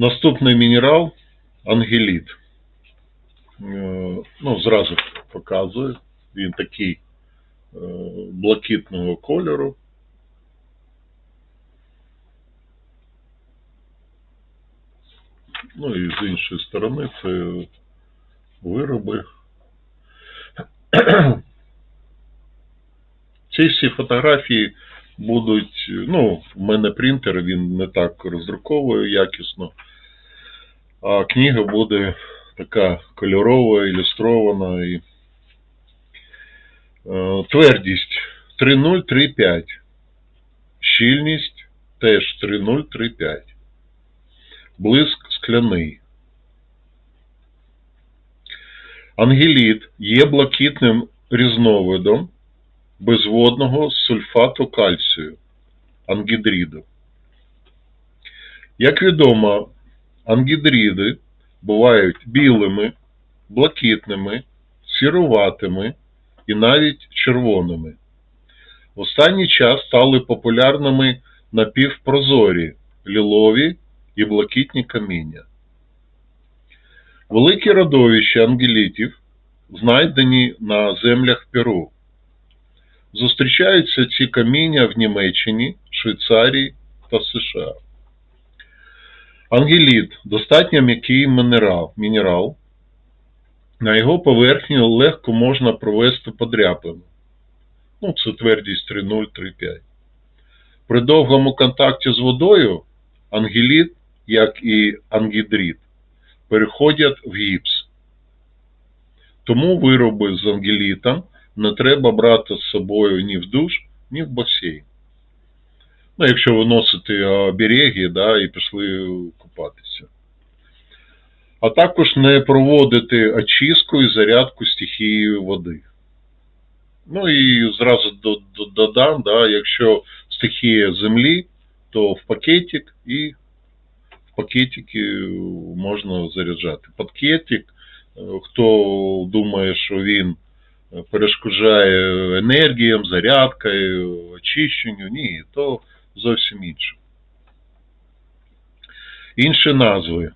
Наступний мінерал ангеліт. Е, Ну, зразу показую. Він такий е, блакитного кольору. Ну і з іншої сторони це вироби. Ці всі фотографії будуть, ну, в мене принтер, він не так роздруковує якісно, а книга буде така кольорова, ілюстрована і е, твердість 3.035. Щільність теж 3.035. Блиск скляний. Ангеліт є блакитним різновидом безводного сульфату кальцію ангідриду. Як відомо, ангідриди бувають білими, блакитними, сіруватими і навіть червоними. В останній час стали популярними напівпрозорі, лілові і блакитні каміння. Великі родовища ангелітів знайдені на землях Перу. Зустрічаються ці каміння в Німеччині, Швейцарії та США. Ангеліт достатньо м'який мінерал. мінерал. На його поверхню легко можна провести подряпину. Ну, це твердість 3,0-3,5. При довгому контакті з водою ангеліт, як і ангідрит, переходять в гіпс. Тому вироби з ангелітом не треба брати з собою ні в душ, ні в басейн. Ну, якщо ви носите обереги да, і пішли купатися. А також не проводити очистку і зарядку стихією води. Ну і зразу до- до- додам, да, якщо стихія землі, то в пакетик і в пакетики можна заряджати. Пакетик, е, хто думає, що він перешкоджає енергіям, зарядкою, очищенню, ні, то зовсім інше. Інші назви. Е,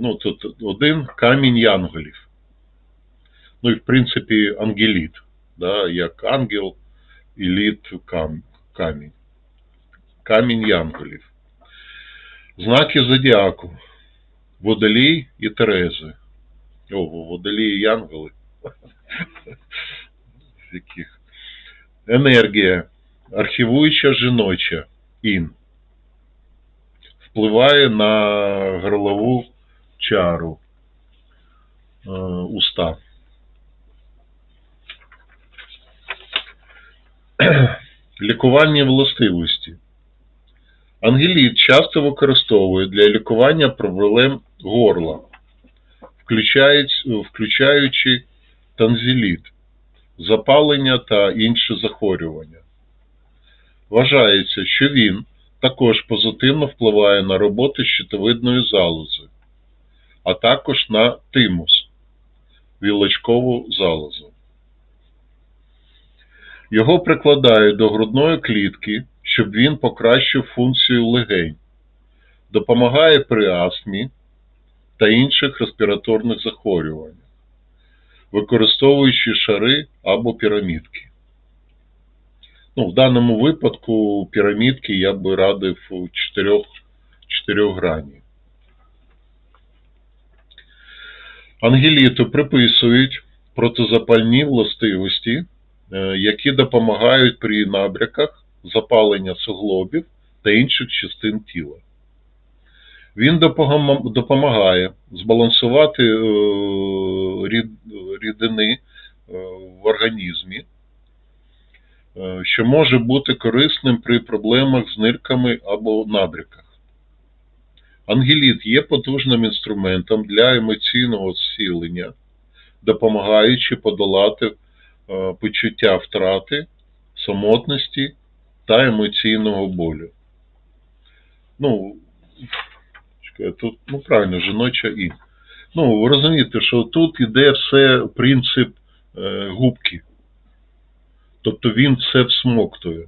Ну, тут один камінь янголів. Ну і в принципі ангеліт, да, як ангел і літ кам, камінь. Камінь янголів. Знаки зодіаку. Водолій і Терези. Ого, водолій і янголи. Енергія. Архівуюча жіноча. Ін. Впливає на горлову чару. Е, уста. Лікувальні властивості. Ангеліт часто використовують для лікування проблем горла, включаючи танзеліт, запалення та інші захворювання. Вважається, що він також позитивно впливає на роботу щитовидної залози, а також на тимус, вілочкову залозу. Його прикладають до грудної клітки, щоб він покращив функцію легень, допомагає при астмі та інших респіраторних захворюваннях, використовуючи шари або пірамідки. Ну, в даному випадку пірамідки я би радив чотирьох, чотирьох грані. Ангеліту приписують протизапальні властивості, е, які допомагають при набряках, запалення суглобів та інших частин тіла. Він допомагає збалансувати е, рідини е, в організмі, що може бути корисним при проблемах з нирками або набряках. Ангеліт є потужним інструментом для емоційного зцілення, допомагаючи подолати е, почуття втрати, самотності та емоційного болю. Ну, тут, ну правильно, жіноча і. Ну, ви розумієте, що тут іде все принцип е, губки. Тобто він все всмоктує.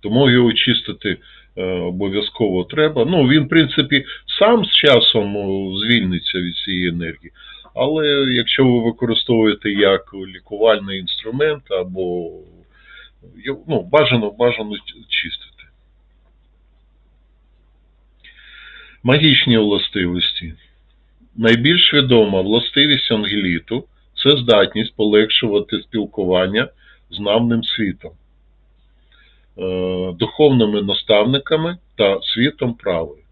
Тому його чистити е, обов'язково треба. Ну, він, в принципі, сам з часом звільниться від цієї енергії. Але якщо ви використовуєте як лікувальний інструмент або ну, бажано, бажано чистити. Магічні властивості. Найбільш відома властивість ангеліту це здатність полегшувати спілкування з навним світом, е, духовними наставниками та світом правди.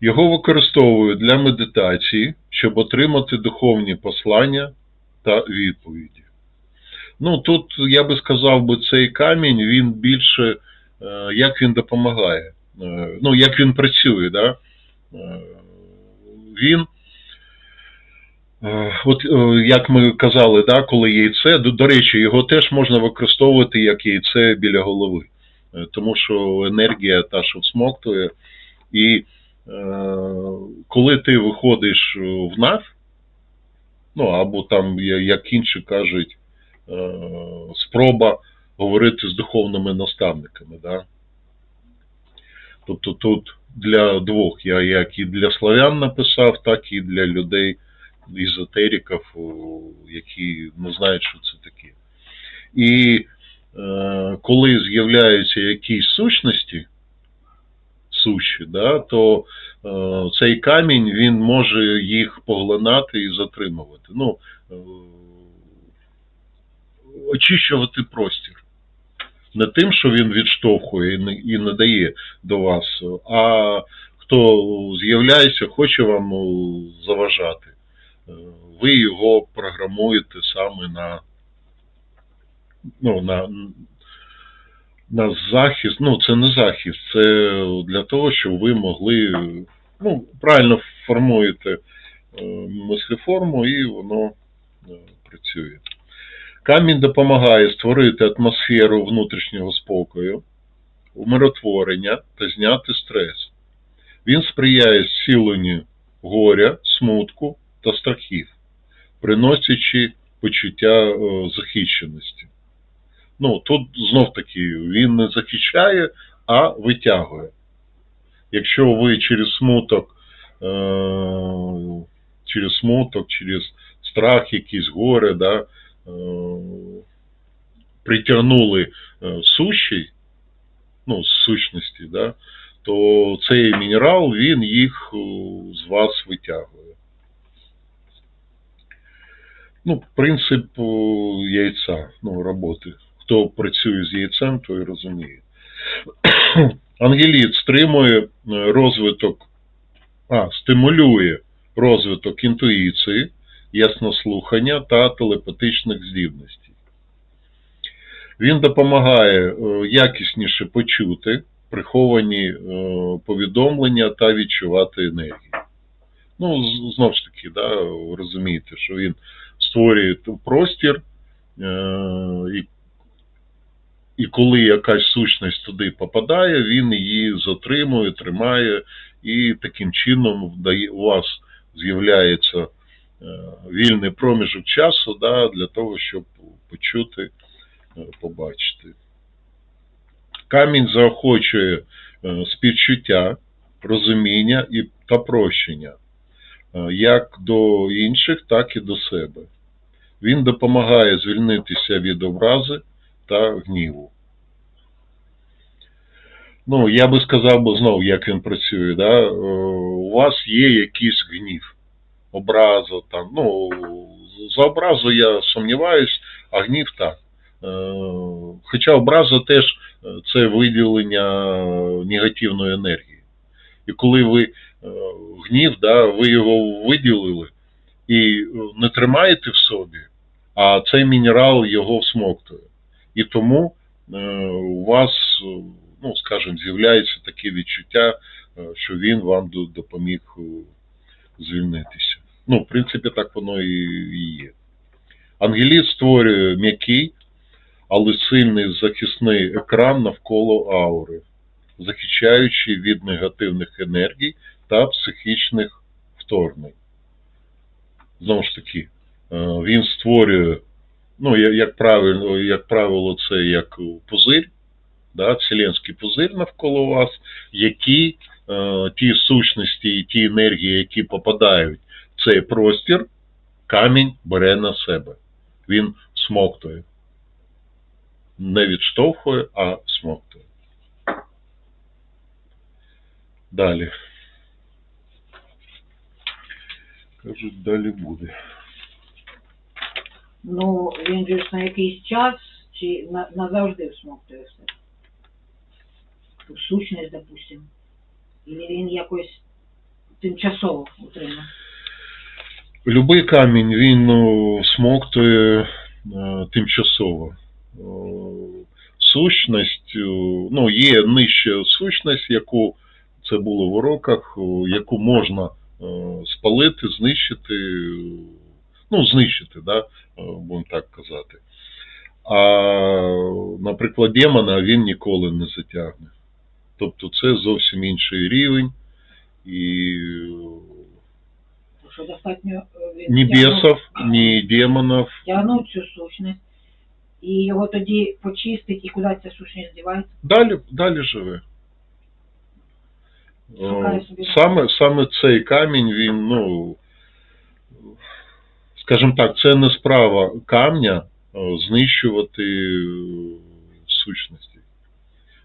Його використовують для медитації, щоб отримати духовні послання та відповіді. Ну, тут я би сказав, би, цей камінь, він більше, е, як він допомагає, Е, ну, як він працює, да? Він, от е, як ми казали, да, коли яйце, до, до речі, його теж можна використовувати як яйце біля голови, Е, тому що енергія та, що всмоктує, і е, коли ти виходиш в НАФ, ну або там, як інші кажуть, е, спроба говорити з духовними наставниками. Да? Тобто тут для двох я як і для славян написав, так і для людей, езотериків, о, які не знають, що це таке. І е, коли з'являються якісь сущності, суші, да, то е, цей камінь він може їх поглинати і затримувати. Ну, е, очищувати простір. Не тим, що він відштовхує і не, і не дає до вас, а хто з'являється, хоче вам заважати. Ви його програмуєте саме на, ну, на, на захист. Ну, це не захист, це для того, щоб ви могли ну, правильно формуєте е, мислеформу і воно е, працює. Камінь допомагає створити атмосферу внутрішнього спокою, умиротворення та зняти стрес. Він сприяє зціленню горя, смутку та страхів, приносячи почуття е, захищеності. Ну, тут знов таки він не захищає, а витягує. Якщо ви через смуток, е, через смуток, через страх, якийсь горе, да, е, притягнули суші, ну, сущності, да, то цей мінерал, він їх з вас витягує. Ну, принцип яйця, ну, роботи. Хто працює з яйцем, той розуміє. Ангеліт стримує е, розвиток, а, стимулює розвиток інтуїції, яснослухання та телепатичних здібностей. Він допомагає е, якісніше почути приховані е, повідомлення та відчувати енергію. Ну, з- знов ж таки, да, розумієте, що він створює простір, е, і, і коли якась сущність туди попадає, він її затримує, тримає, і таким чином у вас з'являється е, вільний проміжок часу да, для того, щоб почути, е, побачити. Камінь заохочує співчуття, розуміння і, та прощення як до інших, так і до себе. Він допомагає звільнитися від образи та гніву. Ну, я би сказав би знову, як він працює. Да? Е, У вас є якийсь гнів, образа там. Ну, за образу я сумніваюсь, а гнів так. Е, Хоча образа теж е, це виділення негативної енергії. І коли ви гнів, да, ви його виділили і е, не тримаєте в собі, а цей мінерал його всмоктує. І тому е, у вас, е, ну, скажімо, з'являється таке відчуття, що він вам допоміг звільнитися. Ну, в принципі, так воно і є. Ангеліт створює м'який, але сильний захисний екран навколо аури, захищаючи від негативних енергій та психічних вторгнень. Знову ж таки, е, він створює, ну, як правило, як правило, це як пузир, да, вселенський пузир навколо вас, які е, ті сущності і ті енергії, які попадають в цей простір, камінь бере на себе. Він смоктує. Не відштовхує, а смоктує. Далі. Кажуть, далі буде. Ну, він же ж на якийсь час чи на, назавжди всмоктує все. Сущність, допустим. І він якось тимчасово утримує. Любий камінь він ну, смоктує е, тимчасово. Е, Сущність, ну, є нижча сущність, яку це було в уроках, яку можна спалити, знищити, е, ну, знищити, да, е, будемо так казати. А, наприклад, демона він ніколи не затягне. Тобто це зовсім інший рівень. І що достатньо е, ні бесов, ні демонов. тягнув цю сущність, і його тоді почистить, і куди ця сущність дівається. Далі, далі живе. Шукає Саме, саме цей камінь, він, ну, скажімо так, це не справа камня знищувати е, сущності.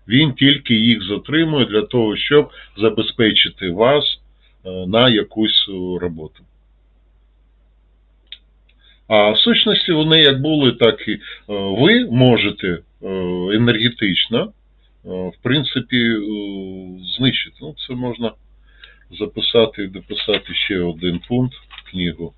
Він тільки їх затримує для того, щоб забезпечити вас е, на якусь е, роботу. А сущності вони як були, так і ви можете енергетично, в принципі, е, знищити. Ну, це можна записати і дописати ще один пункт в книгу.